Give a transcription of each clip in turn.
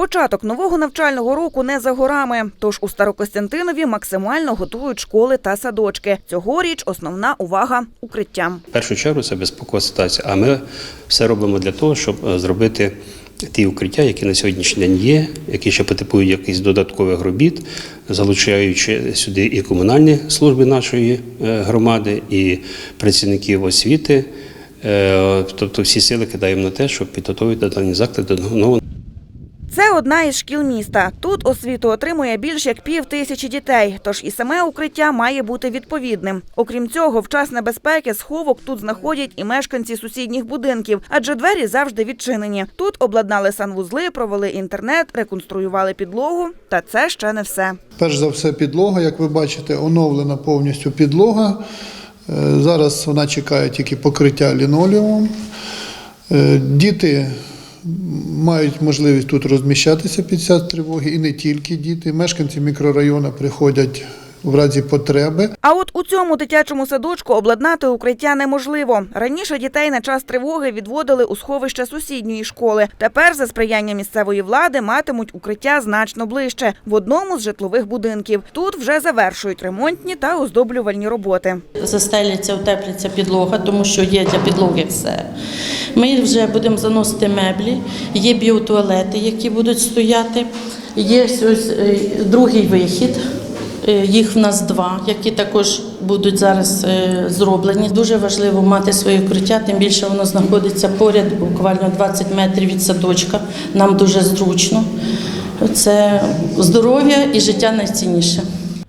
Початок нового навчального року не за горами. Тож у Старокостянтинові максимально готують школи та садочки. Цьогоріч основна увага укриттям. В першу чергу це безпекова ситуація. А ми все робимо для того, щоб е, зробити ті укриття, які на сьогоднішній день є, які ще потребують якихось додаткових робіт, залучаючи сюди і комунальні служби нашої е, громади, і працівників освіти. Е, Тобто всі сили кидаємо на те, щоб підготовити дані заклади до нового Це одна із шкіл міста. Тут освіту отримує більш як пів тисячі дітей, тож і саме укриття має бути відповідним. Окрім цього, в час небезпеки сховок тут знаходять і мешканці сусідніх будинків, адже двері завжди відчинені. Тут обладнали санвузли, провели інтернет, реконструювали підлогу. Та це ще не все. Перш за все, підлога, як ви бачите, оновлена повністю підлога. Е, Зараз вона чекає тільки покриття лінолеумом. Е, Діти мають можливість тут розміщатися під час тривоги, і не тільки діти. Мешканці мікрорайону приходять в разі потреби. А от у цьому дитячому садочку обладнати укриття неможливо. Раніше дітей на час тривоги відводили у сховище сусідньої школи. Тепер, за сприяння місцевої влади, матимуть укриття значно ближче в одному з житлових будинків. Тут вже завершують ремонтні та оздоблювальні роботи. застеляться, утепляться підлога, тому що є для підлоги все. Ми вже будемо заносити меблі, є біотуалети, які будуть стояти. Є ось е, другий вихід. Е, Їх в нас два, які також будуть зараз е, зроблені. Дуже важливо мати своє укриття, тим більше воно знаходиться поряд, буквально 20 метрів від садочка. Нам дуже зручно. Це здоров'я і життя найцінніше.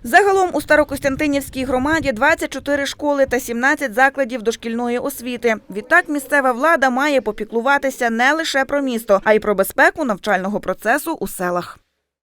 Загалом у Старокостянтинівській громаді 24 школи та 17 закладів дошкільної освіти. Відтак місцева влада має попіклуватися не лише про місто, а й про безпеку навчального процесу у селах.